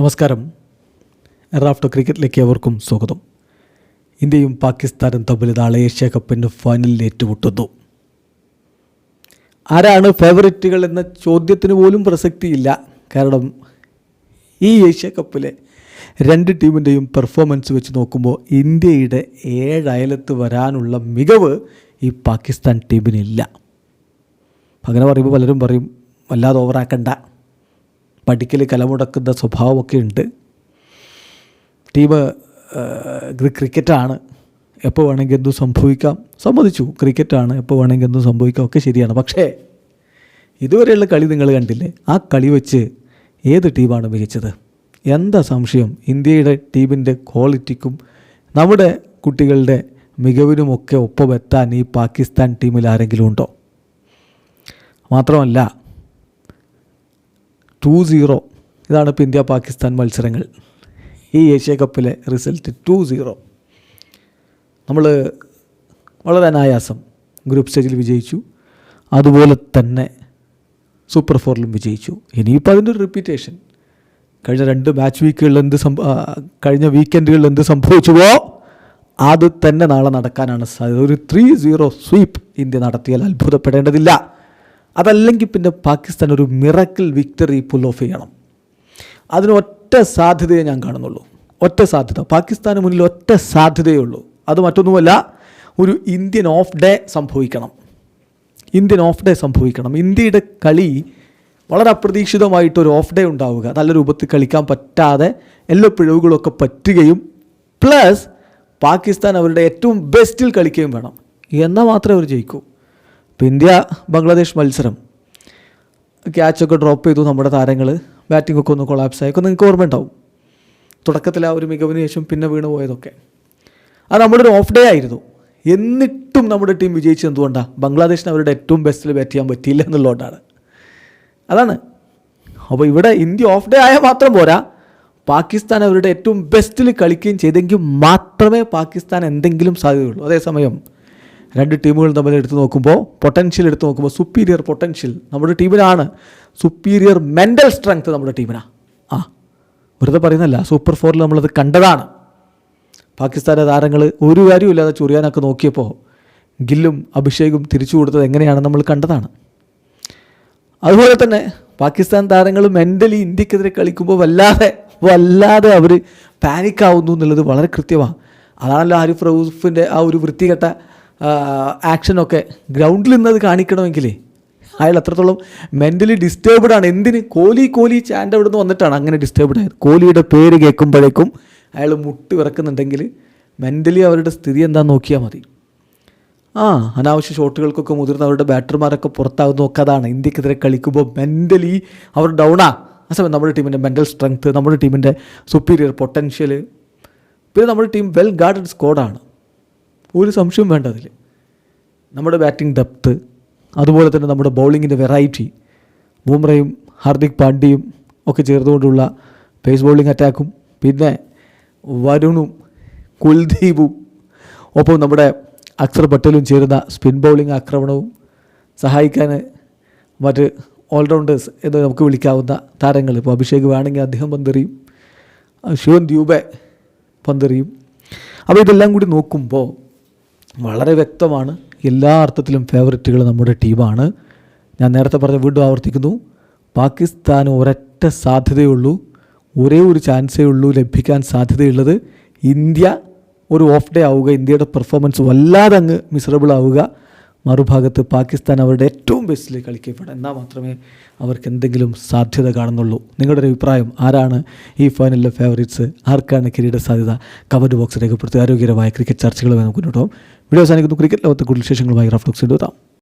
നമസ്കാരം. റാഫ്റ്റോ ക്രിക്കറ്റിലേക്ക് അവർക്കും സ്വാഗതം. ഇന്ത്യയും പാകിസ്ഥാനും തമ്മിൽ നാളെ ഏഷ്യ കപ്പിന്റെ ഫൈനലിൽ ഏറ്റുമുട്ടുന്നു. ആരാണ് ഫേവറേറ്റുകൾ എന്ന ചോദ്യത്തിന് പോലും പ്രസക്തിയില്ല. കാരണം ഈ ഏഷ്യ കപ്പിലെ രണ്ട് ടീമിന്റെയും പെർഫോമൻസ് വെച്ച് നോക്കുമ്പോൾ ഇന്ത്യയുടെ ഏഴയലത്ത് വരാനുള്ള മികവ് ഈ പാകിസ്ഥാൻ ടീമിനില്ല. അങ്ങനെ പറയുമ്പോൾ പലരും പറയും വല്ലാതെ ഓവറാക്കണ്ട പഠിക്കൽ കലമുടക്കുന്ന സ്വഭാവമൊക്കെ ഉണ്ട്. ടീം ക്രിക്കറ്റാണ്. എപ്പോൾ വേണമെങ്കിൽ എന്തും സംഭവിക്കാം. സമ്മതിച്ചു. ക്രിക്കറ്റാണ്. എപ്പോൾ വേണമെങ്കിൽ എന്തും സംഭവിക്കാം. ഒക്കെ ശരിയാണ്. പക്ഷേ ഇതുവരെയുള്ള കളി നിങ്ങൾ കണ്ടില്ലേ? ആ കളി വെച്ച് ഏത് ടീമാണ് മികച്ചത്? എന്താ സംശയം? ഇന്ത്യയുടെ ടീമിന്റെ ക്വാളിറ്റിക്കും നമ്മുടെ കുട്ടികളുടെ മികവിനുമൊക്കെ ഒപ്പമെത്താൻ ഈ പാകിസ്ഥാൻ ടീമിൽ ആരെങ്കിലും ഉണ്ടോ? മാത്രമല്ല ടു സീറോ ഇതാണ് ഇപ്പോൾ ഇന്ത്യ പാകിസ്ഥാൻ മത്സരങ്ങൾ. ഈ ഏഷ്യ കപ്പിലെ റിസൾട്ട് ടു സീറോ നമ്മൾ വളരെ അനായാസം ഗ്രൂപ്പ് സ്റ്റേജിൽ വിജയിച്ചു. അതുപോലെ തന്നെ സൂപ്പർ ഫോറിലും വിജയിച്ചു. ഇനിയിപ്പോൾ അതിന്റെ ഒരു റിപ്പീറ്റേഷൻ കഴിഞ്ഞ രണ്ട് മാച്ച് വീക്കുകളിൽ എന്ത് സംഭ കഴിഞ്ഞ വീക്കെൻഡുകളിൽ എന്ത് സംഭവിച്ചുവോ അത് തന്നെ നാളെ നടക്കാനാണ് സാധ്യത. ഒരു ത്രീ സീറോ സ്വീപ്പ് ഇന്ത്യ നടത്തിയാൽ അത്ഭുതപ്പെടേണ്ടതില്ല. അതല്ലെങ്കിൽ പിന്നെ പാകിസ്ഥാൻ ഒരു മിറക്കിൾ വിക്ടറി പുൽ ഓഫ് ചെയ്യണം. അതിന് ഒറ്റ സാധ്യതയെ ഞാൻ കാണുന്നുള്ളൂ. ഒറ്റ സാധ്യത. പാകിസ്ഥാന് മുന്നിൽ ഒറ്റ സാധ്യതയേ ഉള്ളൂ. അത് മറ്റൊന്നുമല്ല ഒരു ഇന്ത്യൻ ഓഫ് ഡേ സംഭവിക്കണം. ഇന്ത്യൻ ഓഫ് ഡേ സംഭവിക്കണം. ഇന്ത്യയുടെ കളി വളരെ അപ്രതീക്ഷിതമായിട്ട് ഒരു ഓഫ് ഡേ ഉണ്ടാവുക. നല്ല രൂപത്തിൽ കളിക്കാൻ പറ്റാതെ എല്ലാ പിഴവുകളൊക്കെ പറ്റുകയും പ്ലസ് പാകിസ്ഥാൻ അവരുടെ ഏറ്റവും ബെസ്റ്റിൽ കളിക്കുകയും വേണം. എന്നാൽ മാത്രമേ അവർ ജയിക്കൂ. ഇപ്പോൾ ഇന്ത്യ ബംഗ്ലാദേശ് മത്സരം. ക്യാച്ചൊക്കെ ഡ്രോപ്പ് ചെയ്തു നമ്മുടെ താരങ്ങൾ ബാറ്റിംഗ് ഒക്കെ ഒന്ന് കൊളാപ്സ് ആയി. ഒക്കെ നിങ്ങൾക്ക് ഓർമ്മ ഉണ്ടാവും തുടക്കത്തിൽ ആ ഒരു മികവിന് ശേഷം പിന്നെ വീണ് പോയതൊക്കെ. അത് നമ്മുടെ ഒരു ഓഫ് ഡേ ആയിരുന്നു. എന്നിട്ടും നമ്മുടെ ടീം വിജയിച്ചത് എന്തുകൊണ്ടാണ് ബംഗ്ലാദേശിന് അവരുടെ ഏറ്റവും ബെസ്റ്റിൽ ബാറ്റ് ചെയ്യാൻ പറ്റിയില്ല എന്നുള്ളതുകൊണ്ടാണ്. അതാണ്. അപ്പോൾ ഇവിടെ ഇന്ത്യ ഓഫ് ഡേ ആയാൽ മാത്രം പോരാ. പാകിസ്ഥാൻ അവരുടെ ഏറ്റവും ബെസ്റ്റിൽ കളിക്കുകയും ചെയ്തെങ്കിൽ മാത്രമേ പാകിസ്ഥാൻ എന്തെങ്കിലും സാധ്യതയുള്ളൂ. അതേസമയം രണ്ട് ടീമുകൾ തമ്മിൽ എടുത്തു നോക്കുമ്പോൾ പൊട്ടൻഷ്യൽ എടുത്തു നോക്കുമ്പോൾ സുപ്പീരിയർ പൊട്ടൻഷ്യൽ നമ്മുടെ ടീമിനാണ് സുപ്പീരിയർ മെന്റൽ സ്ട്രെങ്ത് നമ്മുടെ ടീമിനാണ് ആ വെറുതെ പറയുന്നല്ല സൂപ്പർ ഫോറിൽ നമ്മളത് കണ്ടതാണ്. പാകിസ്ഥാന്റെ താരങ്ങൾ ഒരു കാര്യമില്ലാതെ ചൊറിയാനൊക്കെ നോക്കിയപ്പോൾ ഗില്ലും അഭിഷേകും തിരിച്ചു കൊടുത്തത് എങ്ങനെയാണെന്ന് നമ്മൾ കണ്ടതാണ്. അതുപോലെ തന്നെ പാകിസ്ഥാൻ താരങ്ങൾ മെന്റലി ഇന്ത്യക്കെതിരെ കളിക്കുമ്പോൾ വല്ലാതെ വല്ലാതെ അവർ പാനിക്കാവുന്നു എന്നുള്ളത് വളരെ കൃത്യമാണ്. അതാണല്ലോ ആരിഫ് റൌഫിന്റെ ആ ഒരു വൃത്തികെട്ട ആക്ഷനൊക്കെ ഗ്രൗണ്ടിൽ നിന്ന് അത് കാണിക്കണമെങ്കിൽ അയാൾ അത്രത്തോളം മെന്റലി ഡിസ്റ്റർബ്ഡ് ആണ്. എന്തിന്? കോലി കോലി ചാന്റെ അവിടെ നിന്ന് വന്നിട്ടാണ് അങ്ങനെ ഡിസ്റ്റർബ്ഡ് ആയത്. കോലിയുടെ പേര് കേൾക്കുമ്പോഴേക്കും അയാൾ മുട്ടി വിറക്കുന്നുണ്ടെങ്കിൽ മെന്റലി അവരുടെ സ്ഥിതി എന്താണെന്ന് നോക്കിയാൽ മതി. ആ അനാവശ്യ ഷോട്ടുകൾക്കൊക്കെ മുതിർന്ന അവരുടെ ബാറ്റർമാരൊക്കെ പുറത്താകുന്ന ഒക്കെ അതാണ്. ഇന്ത്യക്കെതിരെ കളിക്കുമ്പോൾ മെന്റലി അവർ ഡൗണാ ആ. സമയം നമ്മുടെ ടീമിന്റെ മെന്റൽ സ്ട്രെങ്ത്ത് നമ്മുടെ ടീമിന്റെ സുപ്പീരിയർ പൊട്ടൻഷ്യൽ പിന്നെ നമ്മുടെ ടീം വെൽ ഗാർഡഡ് സ്ക്വാഡാണ് ഒരു സംശയവും വേണ്ട അതിൽ നമ്മുടെ ബാറ്റിംഗ് ഡെപ്ത്ത് അതുപോലെ തന്നെ നമ്മുടെ ബൗളിങ്ങിന്റെ വെറൈറ്റി ബൂമ്രയും ഹാർദിക് പാണ്ഡ്യയും ഒക്കെ ചേർന്നുകൊണ്ടുള്ള പേസ് ബൗളിംഗ് അറ്റാക്കും പിന്നെ വരുണും കുൽദീപും ഒപ്പം നമ്മുടെ അക്സർ പട്ടേലും ചേരുന്ന സ്പിൻ ബൗളിംഗ് ആക്രമണവും സഹായിക്കാൻ മറ്റ് ഓൾറൗണ്ടേഴ്സ് എന്ന് നമുക്ക് വിളിക്കാവുന്ന താരങ്ങൾ. ഇപ്പോൾ അഭിഷേക് വേണമെങ്കിൽ അദ്ദേഹം പന്തെറിയും ശിവൻ ദ്യൂബെ പന്തെറിയും. അപ്പോൾ ഇതെല്ലാം കൂടി നോക്കുമ്പോൾ വളരെ വ്യക്തമാണ്. എല്ലാ അർത്ഥത്തിലും ഫേവററ്റുകൾ നമ്മുടെ ടീമാണ്. ഞാൻ നേരത്തെ പറഞ്ഞ വീണ്ടും ആവർത്തിക്കുന്നു. പാകിസ്ഥാന് ഒരൊറ്റ സാധ്യതയുള്ളൂ. ഒരേ ഒരു ചാൻസേ ഉള്ളൂ ലഭിക്കാൻ സാധ്യതയുള്ളത്. ഇന്ത്യ ഒരു ഓഫ് ഡേ ആവുക ഇന്ത്യയുടെ പെർഫോമൻസ് വല്ലാതെ അങ്ങ് മിസറബിൾ ആവുക. മറുഭാഗത്ത് പാകിസ്ഥാൻ അവരുടെ ഏറ്റവും ബെസ്റ്റിൽ കളിക്കപ്പെടാം. എന്നാൽ മാത്രമേ അവർക്ക് എന്തെങ്കിലും സാധ്യത കാണുന്നുള്ളൂ. നിങ്ങളുടെ ഒരു അഭിപ്രായം ആരാണ് ഈ ഫൈനലിലെ ഫേവറേറ്റ്സ് ആർക്കാണ് കിരീട സാധ്യത? കമന്റ് ബോക്സ് രേഖപ്പെടുത്തി. ആരോഗ്യകരമായ ക്രിക്കറ്റ് ചർച്ചകളുമായി നമുക്ക് മുന്നോട്ട് വീഡിയോ സാധിക്കുന്നു ക്രിക്കറ്റ് ലോകത്തെ കൂടുതൽ വിശേഷങ്ങളുമായി റഫ്ലോക്സ് എടുത്താം